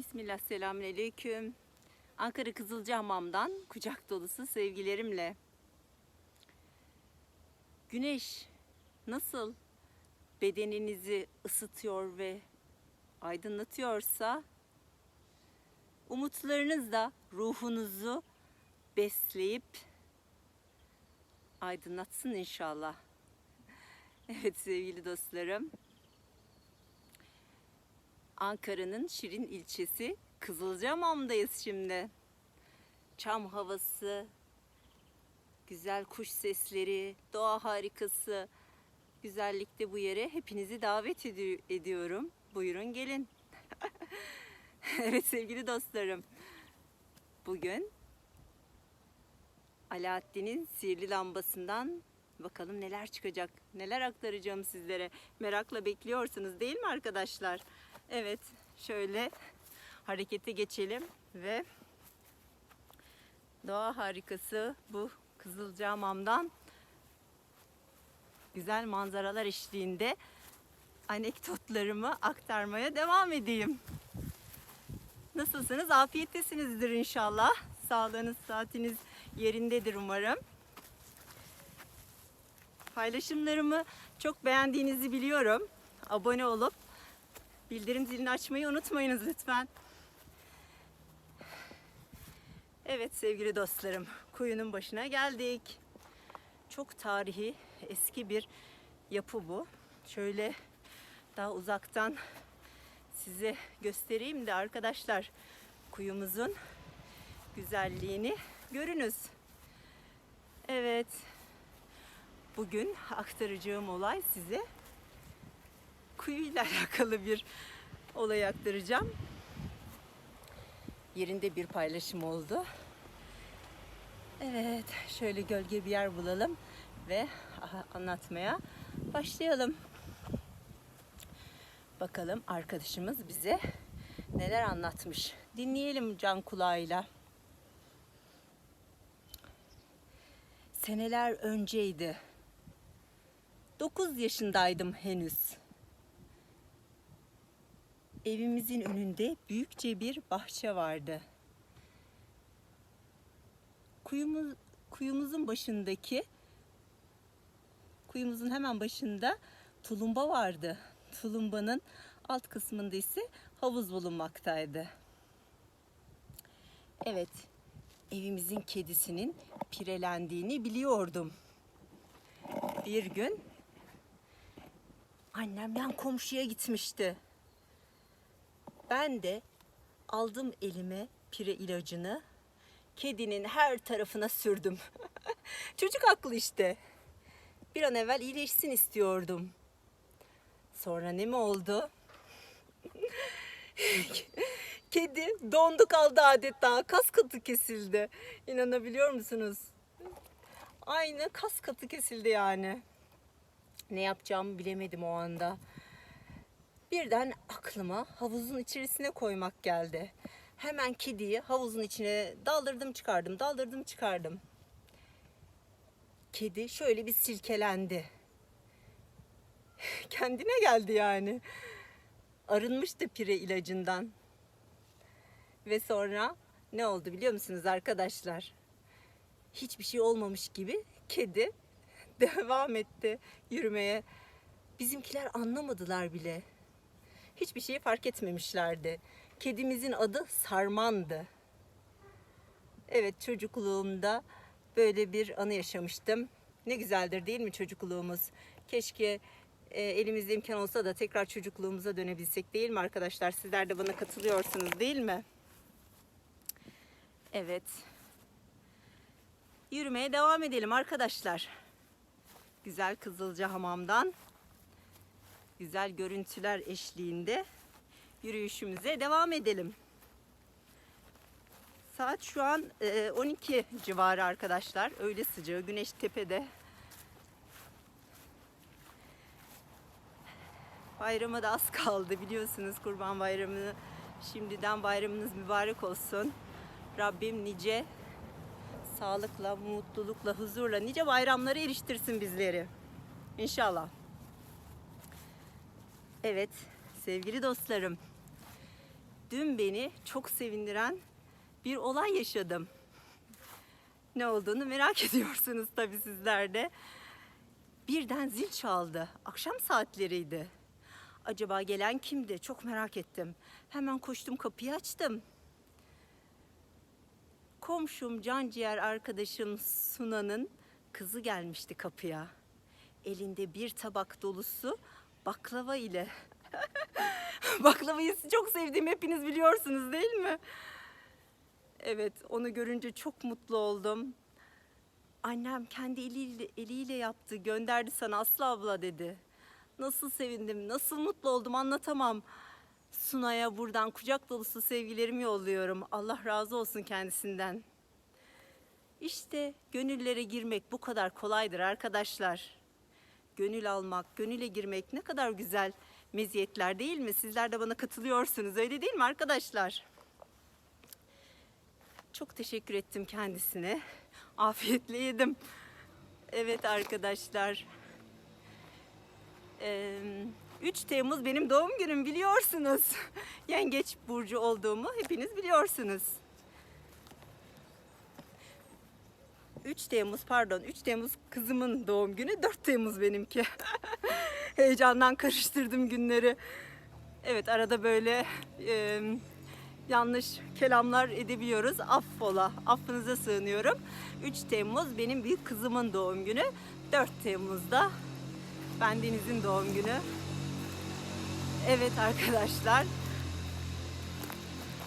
Bismillah, selamünaleyküm. Ankara Kızılcahamam'dan kucak dolusu sevgilerimle. Güneş nasıl bedeninizi ısıtıyor ve aydınlatıyorsa, umutlarınız da ruhunuzu besleyip aydınlatsın inşallah. Evet sevgili dostlarım. Ankara'nın Şirin ilçesi Kızılcahamam'dayız şimdi. Çam havası, güzel kuş sesleri, doğa harikası, güzellikte bu yere hepinizi davet edi- ediyorum. Buyurun gelin. evet sevgili dostlarım. Bugün Alaaddin'in sihirli lambasından bakalım neler çıkacak, neler aktaracağım sizlere. Merakla bekliyorsunuz değil mi arkadaşlar? Evet, şöyle harekete geçelim ve doğa harikası bu Kızılcahamam'dan güzel manzaralar eşliğinde anekdotlarımı aktarmaya devam edeyim. Nasılsınız? Afiyettesinizdir inşallah. Sağlığınız, saatiniz yerindedir umarım. Paylaşımlarımı çok beğendiğinizi biliyorum. Abone olup bildirim zilini açmayı unutmayınız lütfen. Evet sevgili dostlarım, kuyunun başına geldik. Çok tarihi, eski bir yapı bu. Şöyle daha uzaktan size göstereyim de arkadaşlar kuyumuzun güzelliğini görünüz. Evet. Bugün aktaracağım olay size kuyuyla alakalı bir olay aktaracağım. Yerinde bir paylaşım oldu. Evet, şöyle gölge bir yer bulalım ve anlatmaya başlayalım. Bakalım arkadaşımız bize neler anlatmış. Dinleyelim can kulağıyla. Seneler önceydi. 9 yaşındaydım henüz. Evimizin önünde büyükçe bir bahçe vardı. Kuyumuz, kuyumuzun başındaki kuyumuzun hemen başında tulumba vardı. Tulumbanın alt kısmında ise havuz bulunmaktaydı. Evet, evimizin kedisinin pirelendiğini biliyordum. Bir gün annem yan komşuya gitmişti. Ben de aldım elime pire ilacını kedinin her tarafına sürdüm. Çocuk aklı işte. Bir an evvel iyileşsin istiyordum. Sonra ne mi oldu? Kedi dondu kaldı adeta. Kas katı kesildi. İnanabiliyor musunuz? Aynı kas katı kesildi yani. Ne yapacağımı bilemedim o anda. Birden aklıma havuzun içerisine koymak geldi. Hemen kediyi havuzun içine daldırdım çıkardım, daldırdım çıkardım. Kedi şöyle bir silkelendi. Kendine geldi yani. Arınmıştı pire ilacından. Ve sonra ne oldu biliyor musunuz arkadaşlar? Hiçbir şey olmamış gibi kedi devam etti yürümeye. Bizimkiler anlamadılar bile. Hiçbir şeyi fark etmemişlerdi. Kedimizin adı Sarman'dı. Evet çocukluğumda böyle bir anı yaşamıştım. Ne güzeldir değil mi çocukluğumuz? Keşke e, elimizde imkan olsa da tekrar çocukluğumuza dönebilsek değil mi arkadaşlar? Sizler de bana katılıyorsunuz değil mi? Evet. Yürümeye devam edelim arkadaşlar. Güzel Kızılca Hamam'dan güzel görüntüler eşliğinde yürüyüşümüze devam edelim. Saat şu an e, 12 civarı arkadaşlar. Öyle sıcağı, güneş tepede. Bayrama da az kaldı biliyorsunuz Kurban Bayramı'nı. Şimdiden bayramınız mübarek olsun. Rabbim nice sağlıkla, mutlulukla, huzurla nice bayramlara eriştirsin bizleri. İnşallah. Evet sevgili dostlarım. dün beni çok sevindiren bir olay yaşadım. Ne olduğunu merak ediyorsunuz tabii sizler de. Birden zil çaldı. Akşam saatleriydi. Acaba gelen kimdi? Çok merak ettim. Hemen koştum kapıyı açtım. Komşum, canciğer arkadaşım Suna'nın kızı gelmişti kapıya. Elinde bir tabak dolusu baklava ile. Baklavayı çok sevdiğim hepiniz biliyorsunuz değil mi? Evet, onu görünce çok mutlu oldum. Annem kendi eliyle, eliyle yaptı, gönderdi sana Aslı abla dedi. Nasıl sevindim, nasıl mutlu oldum anlatamam. Sunay'a buradan kucak dolusu sevgilerimi yolluyorum. Allah razı olsun kendisinden. İşte gönüllere girmek bu kadar kolaydır arkadaşlar. Gönül almak, gönüle girmek ne kadar güzel meziyetler değil mi? Sizler de bana katılıyorsunuz öyle değil mi arkadaşlar? Çok teşekkür ettim kendisine. Afiyetle yedim. Evet arkadaşlar. Ee, 3 Temmuz benim doğum günüm biliyorsunuz. Yengeç burcu olduğumu hepiniz biliyorsunuz. 3 Temmuz pardon 3 Temmuz kızımın doğum günü 4 Temmuz benimki. Heyecandan karıştırdım günleri. Evet arada böyle e, yanlış kelamlar edebiliyoruz. Affola, affınıza sığınıyorum. 3 Temmuz benim büyük kızımın doğum günü. 4 Temmuz'da ben Deniz'in doğum günü. Evet arkadaşlar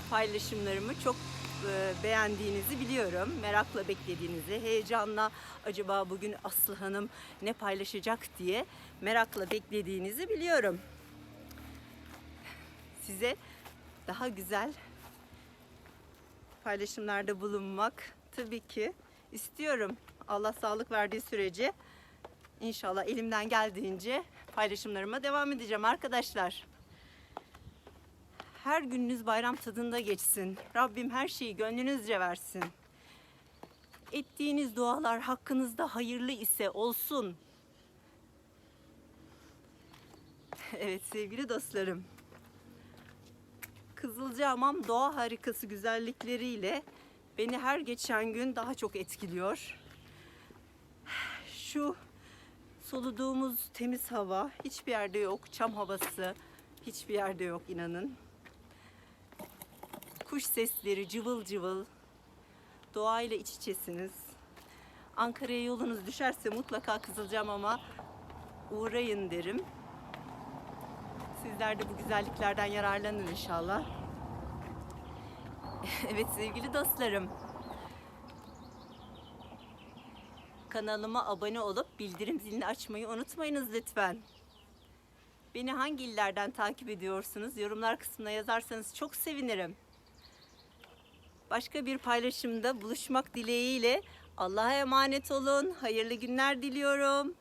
paylaşımlarımı çok beğendiğinizi biliyorum. Merakla beklediğinizi, heyecanla acaba bugün Aslı Hanım ne paylaşacak diye merakla beklediğinizi biliyorum. Size daha güzel paylaşımlarda bulunmak tabii ki istiyorum. Allah sağlık verdiği sürece inşallah elimden geldiğince paylaşımlarıma devam edeceğim arkadaşlar. Her gününüz bayram tadında geçsin. Rabbim her şeyi gönlünüzce versin. Ettiğiniz dualar hakkınızda hayırlı ise olsun. Evet sevgili dostlarım. Kızılcahamam doğa harikası güzellikleriyle beni her geçen gün daha çok etkiliyor. Şu soluduğumuz temiz hava hiçbir yerde yok. Çam havası hiçbir yerde yok inanın. Kuş sesleri cıvıl cıvıl. Doğayla iç içesiniz. Ankara'ya yolunuz düşerse mutlaka Kızılcahamam'a uğrayın derim. Sizler de bu güzelliklerden yararlanın inşallah. evet sevgili dostlarım. Kanalıma abone olup bildirim zilini açmayı unutmayınız lütfen. Beni hangi illerden takip ediyorsunuz? Yorumlar kısmına yazarsanız çok sevinirim. Başka bir paylaşımda buluşmak dileğiyle Allah'a emanet olun. Hayırlı günler diliyorum.